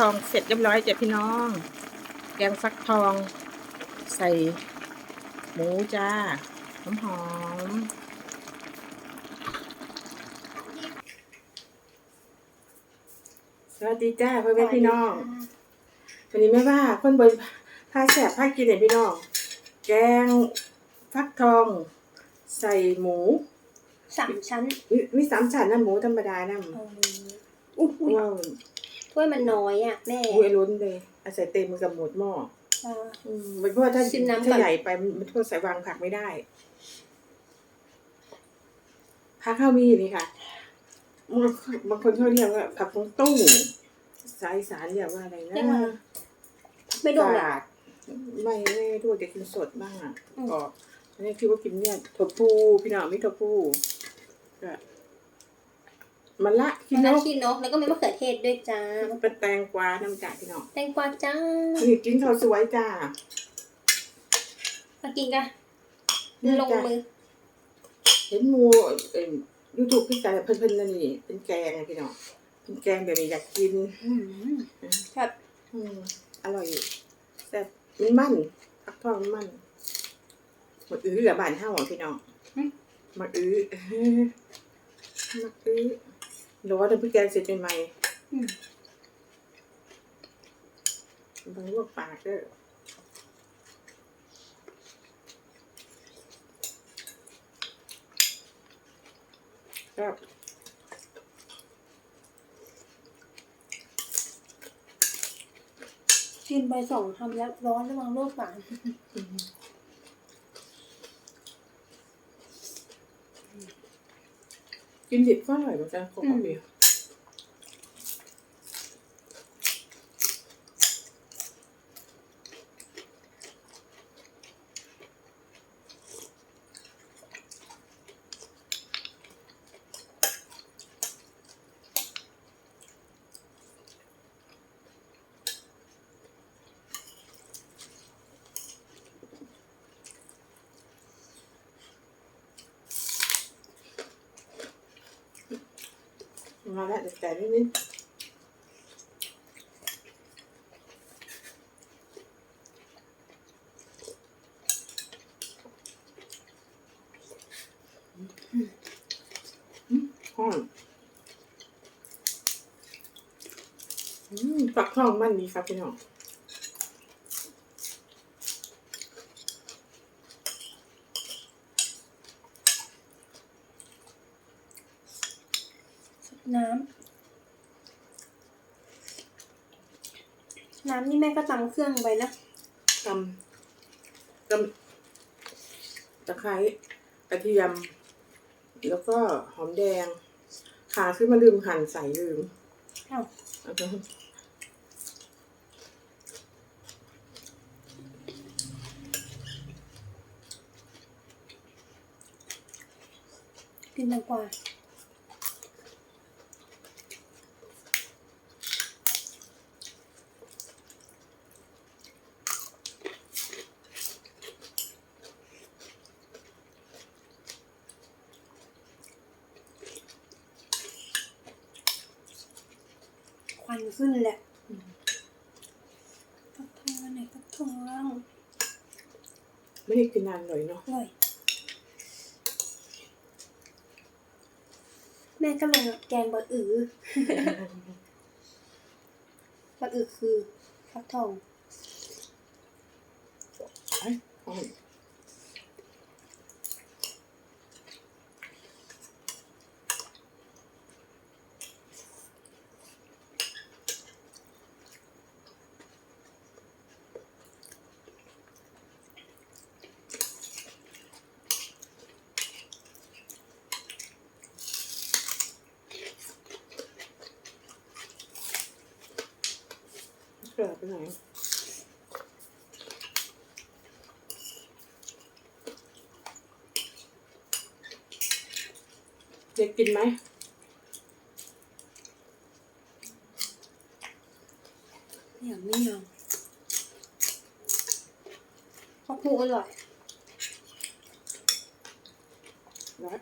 ทองเสร็จเรียบร้อยจ้ะพี่น้อง แกงฟักทองใส่หมูจ้าหอมหอมๆสวัสดีจ้าพ่อแม่พี่น้องวันนี้แม่ว่าคนบนพาแสบพากินเนี่ยพี่น้อง แกงฟักทอง ใส่หมูสามชั้น มีมีสามชั้นนะหมูธรรมดานะเอออุ้ยว้าว ถ้วยมันน้อยอะแม่บุยล้นเลยอาศัยเต็มกับหมดหม้อเอออืมเพราะว่าถ้าชิมน้ำก่อน ถ้าใหญ่ไปมันก็ใส่วางผักไม่ได้ผักข้าวมีนี่ค่ะบางบางคนเขาเรียกว่าผักตงตู้สายสารเรียกว่าอะไรนะเรียกว่าอะไรไม่โดนสหรอลัดไม่ไม่รู้จะกินสดบ้างอะอืม ก็อันนี้คือว่ากินเนี่ยถั่วพูพี่น้องไม่ถั่วพูก็ มันละกินแล้แล้ววขี้นกแล้วก็มีมะเขือเทศด้วยจ้าเป็นแตงกวาน้ำจ่าพี่น้องแตงกวาจ้านี่กินข้าวสวยจ้ามากินกันเนี่ยลงจ้ะมือเห็นหมูเอ็ยูทูบพี่จ่าเพิ่นๆนั่นนี่เป็นแกงไงพี่น้องเป็นแกงเดี๋ยวนี้อยากกินอืมครับอืมอร่อยแซ่บมันมันพักทองมันมันหมดอื้อกับบ้านเฮาอะพี่น้องมาอื้อมาอื้อ ร้อนแต่พี่แกงเสร็จใหม่อืมๆบางลวกปากเด้อครับกินใบสองทำแล้วร้อนระวังโรคฝาด กินดิบก็อร่อยเหมือนกันของพี่ มาแล้วแต่นิดนิดห้อนอืมฝักทองมันดีครับพี่น้อง น้ำน้ำนี่ แม่ก็ตำเครื่องไปนะตำตำตะไคร้กระเทียม แล้วก็หอมแดง ขาขึ้นมาลืมหั่นใส่ลืมอ้าวเอาไปกินแตงกวา ขึ้นแหละฟักทองอันไหนฟักทองไม่ได้กินนานเลยเนาะอร่อย แม่ก็ลงแกงบะอือบะอือคือฟักทองเอ้ ยอ่อนเกลือไปไหนเด็กกินไหมอย่างไม่ยอมข้าวผูอร่อยรัก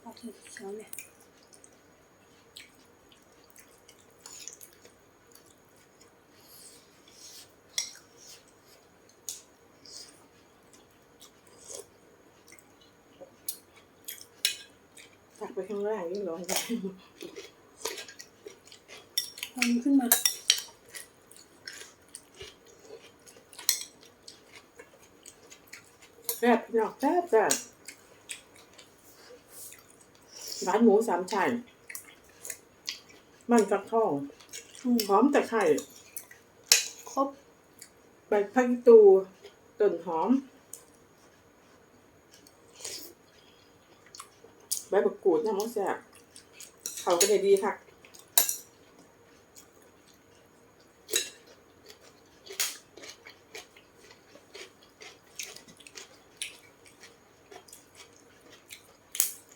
เอาถือช้อนเนี่ย ไปข้างล่างยิ่งร้อนใจทำขึ้นมาแซ่บพี่น้องแซ่บแซ่บร้านหมูสามชั้นมันฟักทองอืมหอมตะไคร้ครบใบพักตูต้นหอม ใบบักกูดน้ำมันแซ่บเขาก็ได้ดีค่ะ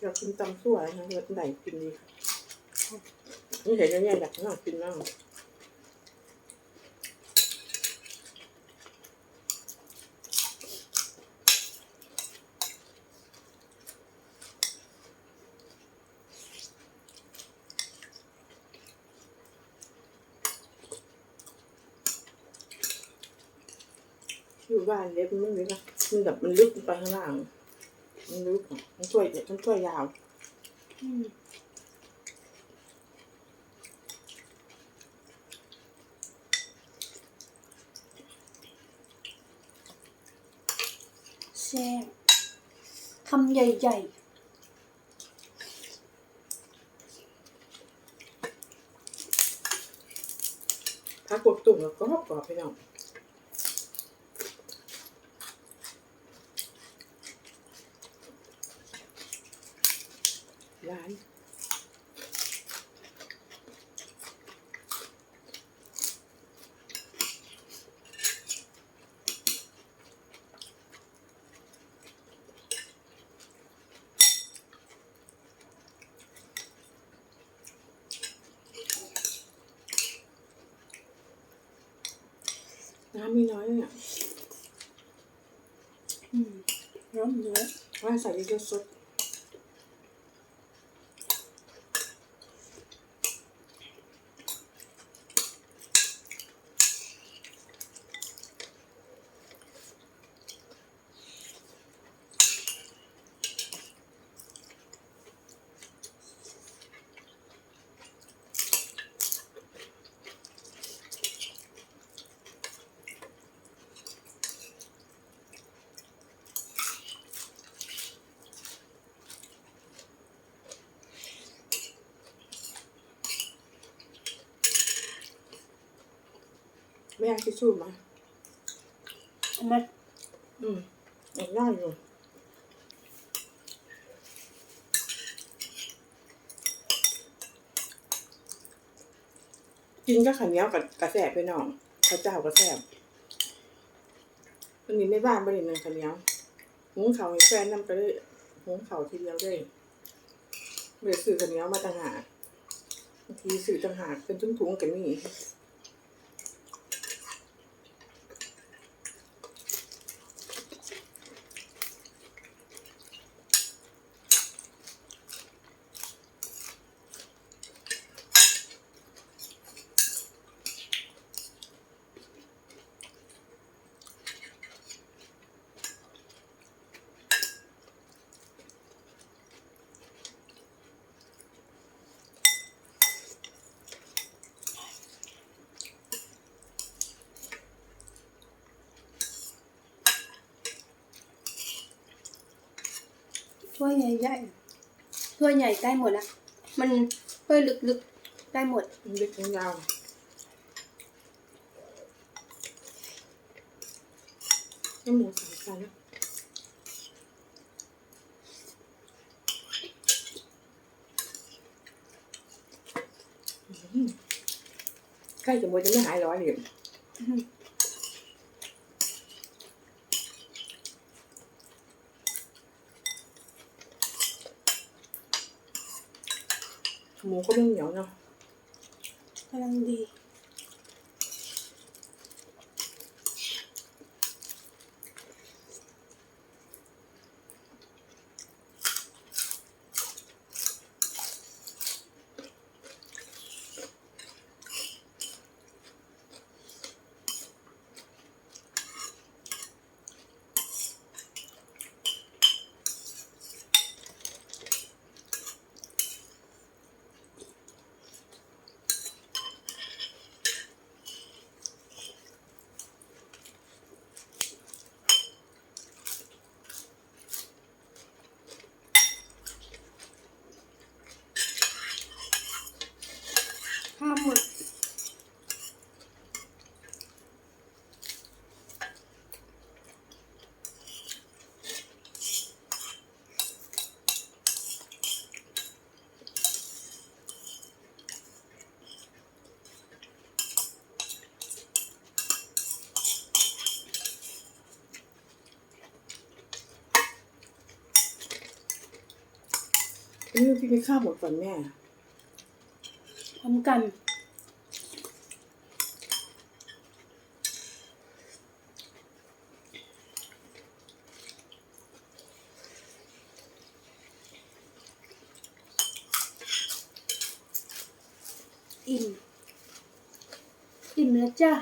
อยากกินตำซั่วนะรสไหนกินดีค่ะนี่เห็นแล้วเนี่ยอยากลองกินบ้าง อยู่บ้านเล็บมันไม่ลึกอะมันแบบมันลึกลงไปข้างล่าง มันลึกอะมันช่วยมันช่วยยาวอืมแซ่บคำใหญ่ถ้ากดตุ่มแล้วก็กรอบไปน้อง มีน้อยเนี่ยๆอืมร้อนเยอะว่าใส่เยอะๆสด ไม่อยากทิชชู่มาเอามาอืมอยากได้อยู่กินก็ขันเหนียวกับกระแสบไปน้องข้าวเจ้ากระแสบวันนี้ในบ้านบริเวณขันเหนียวหุงเขาวให้แฟนนำไปเลยหุงเขาวทีเดียวเลยเบื่อซื้อขันเหนียวมาต่างหากบางทีซื้อต่างหากเป็นถุงๆกันนี่ ถ้วยใหญ่ๆถ้วยใหญ่ได้หมดละมันถ้วยลึกๆได้หมดล็กมันยาวน้ำหมูสามชั้นใกล้จะหมดจะไม่หายร้อยเลย อืมหมูก็ไม่เหนียวเนาะ กำลังดี อ ข้าวหมดเออพี่ไปข้าวหมดก่อนแม่ พร้อมกัน อิ่ม อิ่มแล้วจ้า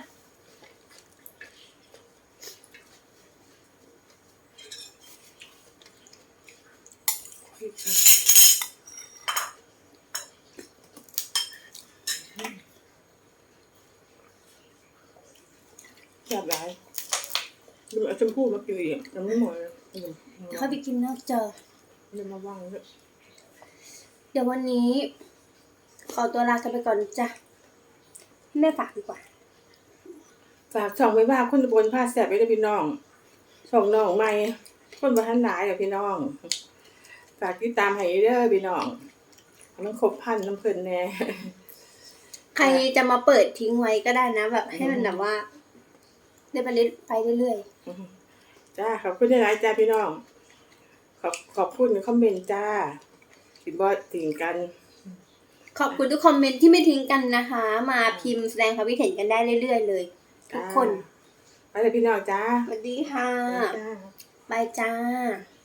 แซ่บหลาย ดูเอาชมพู่มากินอีกยังไม่หมดเลยอืมเข้าไปกินนอกจอเดี๋ยวมาว่างเลยเดี๋ยววันนี้ ขอตัวลากันไปก่อนจ้ะแม่ฝากดีกว่า ฝากช่องไว้ว่าคนตะบนผ้าแซ่บไว้ด้วยพี่น้องช่องน้องใหม่คนบ้านหลายอะพี่น้องฝากติดตามให้เด้อพี่น้องให้มันครบพันน้ำเพลินแน่ใครจะมาเปิดทิ้งไว้ก็ได้นะ แบบให้มันแบบว่าได้ไปเรื่อยไปเรื่อย จ้าขอบคุณหลายๆจ้าพี่น้อง ขอบขอบคุณในคอมเมนต์จ้าสิบอถึงกันๆขอบคุณทุกคอมเมนต์ที่ไม่ทิ้งกันนะคะ มาพิมพ์แสดงความคิดเห็นกันได้เรื่อยๆเลยทุกคน ไปเลยพี่น้องจ้าสวัสดีค่ะจ้าบายจ้าบ